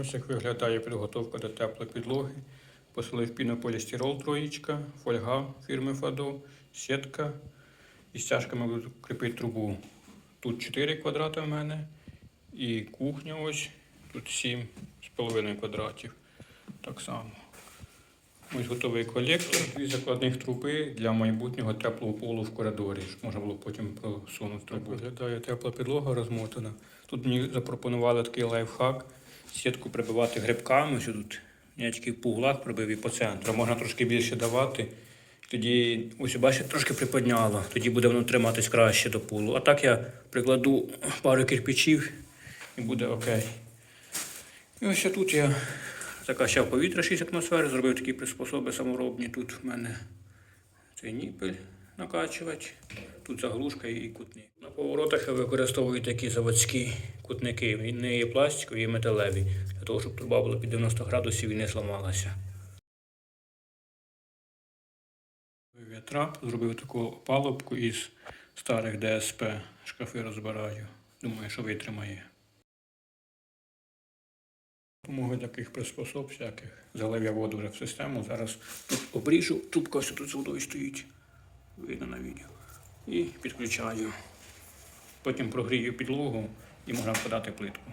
Ось як виглядає підготовка до теплої підлоги. Посилив пінополістирол троєчка, фольга фірми Фадо, сітка. І стяжками буду кріпити трубу. Тут 4 квадрати в мене. І кухня ось. Тут 7,5 квадратів. Так само. Ось готовий колектор, дві закладних труби для майбутнього теплого полу в коридорі, щоб можна було потім просунути трубу. Виглядає тепла підлога розмотана. Тут мені запропонували такий лайфхак. Сітку прибивати грибками, що тут я тільки по углах прибив і по центру. Можна трошки більше давати. Тоді, ось бачите, трошки приподняло, тоді буде воно триматись краще до полу. А так я прикладу пару кирпичів і буде окей. І ось тут я закачав повітря 6 атмосфер, зробив такі приспособи саморобні. Тут в мене цей ніпель накачувач, тут заглушка і кутник. На поворотах я використовую такі заводські кутники. Вони є пластикові і металеві, для того, щоб труба була під 90 градусів і не зламалася. Я трап, зробив таку палубку із старих ДСП. Шкафи розбираю. Думаю, що витримає. Допомогою таких приспособ всяких. Залив я воду вже в систему. Зараз тут обріжу, трубка ось тут з водою стоїть. Видно на відео. І підключаю. Потім прогрію підлогу і можна подати плитку.